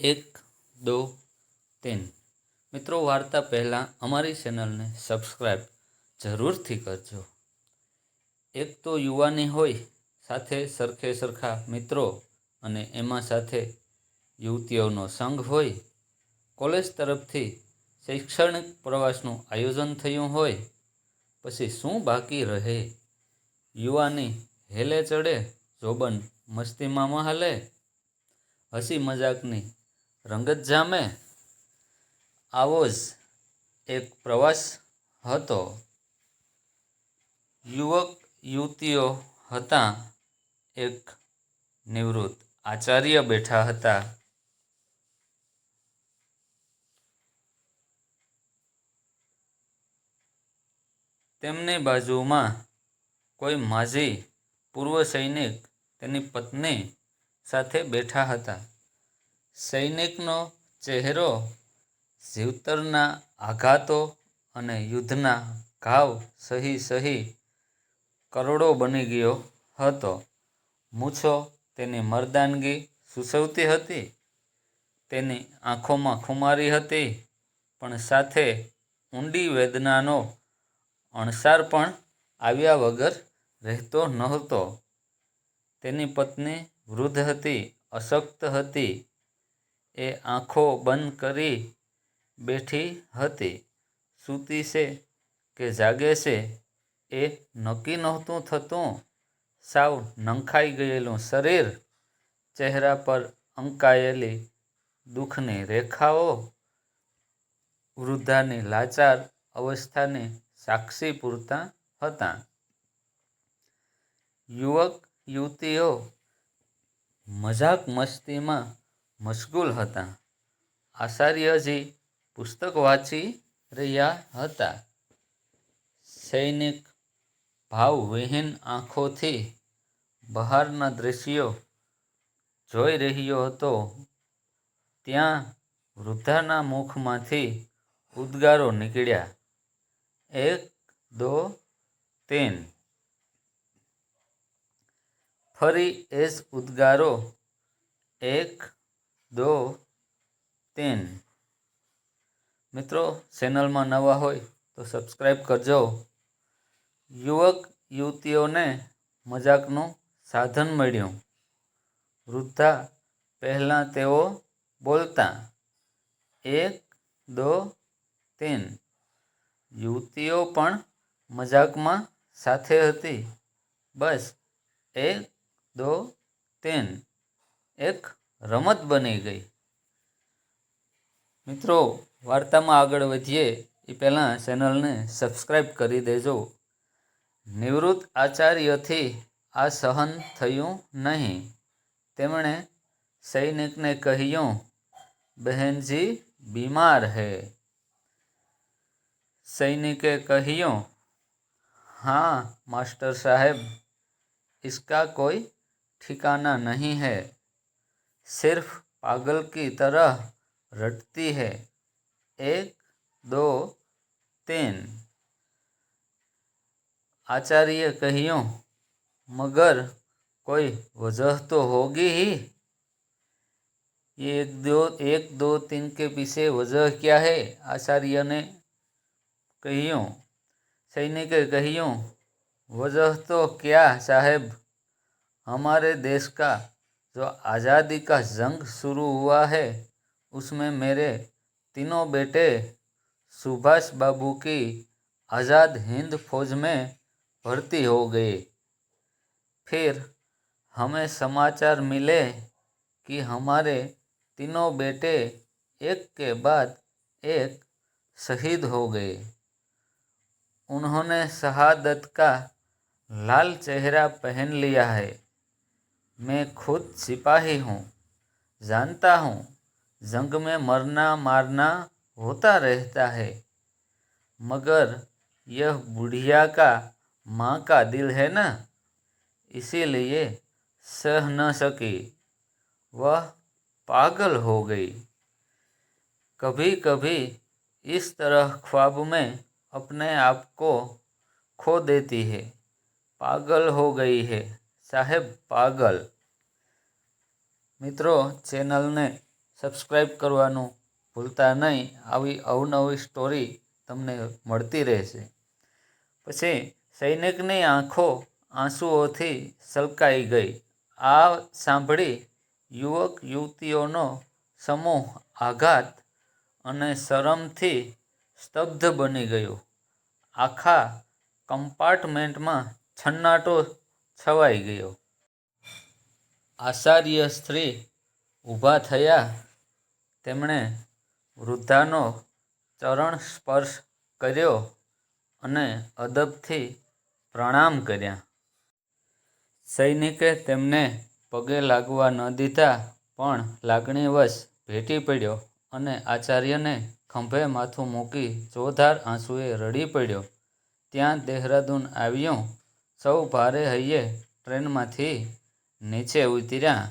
એક, દો, તીન. મિત્રો, વાર્તા પહેલાં અમારી ચેનલને સબસ્ક્રાઈબ જરૂરથી કરજો. એક તો યુવાની હોય, સાથે સરખે સરખા મિત્રો અને એમાં સાથે યુવતીઓનો સંઘ હોય, કોલેજ તરફથી શૈક્ષણિક પ્રવાસનું આયોજન થયું હોય, પછી શું બાકી રહે? યુવાની હેલે ચડે, જોબન મસ્તીમાં મહાલે. હસી મજાકની રંગત જામે આવો જ એક પ્રવાસ હતો. યુવક યુવતીઓ હતા એક નિવૃત્ત આચાર્ય બેઠા હતા. તેમની બાજુમાં કોઈ માજી પૂર્વ સૈનિક તેની પત્ની સાથે બેઠા હતા. સૈનિકનો ચહેરો જીવતરના આઘાતો અને યુદ્ધના ઘાવ સહી સહી કરોડો બની ગયો હતો. મૂછો તેની મર્દાનગી સૂચવતી હતી, તેની આંખોમાં ખુમારી હતી, પણ સાથે ઊંડી વેદનાનો અણસાર પણ આવ્યા વગર રહેતો નહોતો. તેની પત્ની વૃદ્ધ હતી, અશક્ત હતી એ આંખો બંધ કરી બેઠી હતી. સૂતી છે કે જાગે છે એ નક્કી નહોતું થતું. સાવ નંખાઈ ગયેલું શરીર ચહેરા પર અંકાયેલી દુઃખની રેખાઓ, વૃદ્ધાની લાચાર અવસ્થાને સાક્ષી પૂરતા હતા. યુવક યુવતીઓ મજાક મસ્તીમાં મશગુલ હતા. આચાર્યજી પુસ્તક વાંચી રહ્યા હતા. સૈનિક ભાવવિહીન આંખોથી બહારના દ્રશ્યો જોઈ રહ્યો હતો. ત્યાં વૃદ્ધાના મુખમાંથી ઉદ્ગારો નીકળ્યા. એક, દો, તીન. ફરી એ જ ઉદ્ગારો. એક દો, તીન. મિત્રો, ચેનલમાં નવા હોય તો સબસ્ક્રાઈબ કરજો. યુવક યુવતીઓને મજાકનું સાધન મળ્યું. વૃદ્ધા પહેલાં તેઓ બોલતા, એક, દો, તીન. યુવતીઓ પણ મજાકમાં સાથે હતી. બસ, એક, દો, તીન. એક રમત બની ગઈ મિત્રો વાર્તામાં આગળ વધીએ એ પહેલાં ચેનલને સબસ્ક્રાઈબ કરી દેજો નિવૃત્ત આચાર્યથી આ સહન થયું નહીં તેમણે સૈનિકને કહ્યું બહેનજી બીમાર હૈ સૈનિકે કહ્યું हाँ मास्टर साहब इसका कोई ठिकाना नहीं है सिर्फ़ पागल की तरह रटती है। एक, दो, तीन। आचार्य कहियो, मगर कोई वजह तो होगी ही। ये एक दो एक, दो, तीन के पीछे वजह क्या है? आचार्य ने कहियो, सैनिके कहियो, वजह तो क्या साहेब? हमारे देश का जो आज़ादी का जंग शुरू हुआ है, उसमें मेरे तीनों बेटे सुभाष बाबू की आज़ाद हिंद फौज में भर्ती हो गए। फिर हमें समाचार मिले कि हमारे तीनों बेटे एक के बाद एक शहीद हो गए। उन्होंने शहादत का लाल चेहरा पहन लिया है। मैं खुद सिपाही हूँ। जानता हूँ, जंग में मरना मारना होता रहता है। मगर यह बुढ़िया का, माँ का दिल है ना? इसीलिए सह न सकी। वह पागल हो गई। कभी कभी इस तरह ख्वाब में अपने आप को खो देती है। पागल हो गई है। સાહેબ પાગલ. મિત્રો, ચેનલને સબસ્ક્રાઈબ કરવાનું ભૂલતા નહીં. આવી અવનવી સ્ટોરી તમને મળતી રહેશે. પછી સૈનિકની આંખો આંસુઓથી સલકાઈ ગઈ. આ સાંભળી યુવક યુવતીઓનો સમૂહ આઘાત અને શરમથી સ્તબ્ધ બની ગયો. આખા કમ્પાર્ટમેન્ટમાં છન્નાટો છવાઈ ગયો. આચાર્ય સ્ત્રી ઊભા થયા. તેમણે વૃદ્ધાનો ચરણ સ્પર્શ કર્યો અને અદબથી પ્રણામ કર્યા. સૈનિકે તેમને પગે લાગવા ન દીધા, પણ લાગણીવશ ભેટી પડ્યો અને આચાર્યને ખંભે માથું મૂકી જોધાર આંસુએ રડી પડ્યો. ત્યાં દેહરાદૂન આવ્યું. સૌ ભારે હૈયે ટ્રેનમાંથી નીચે ઉતર્યા.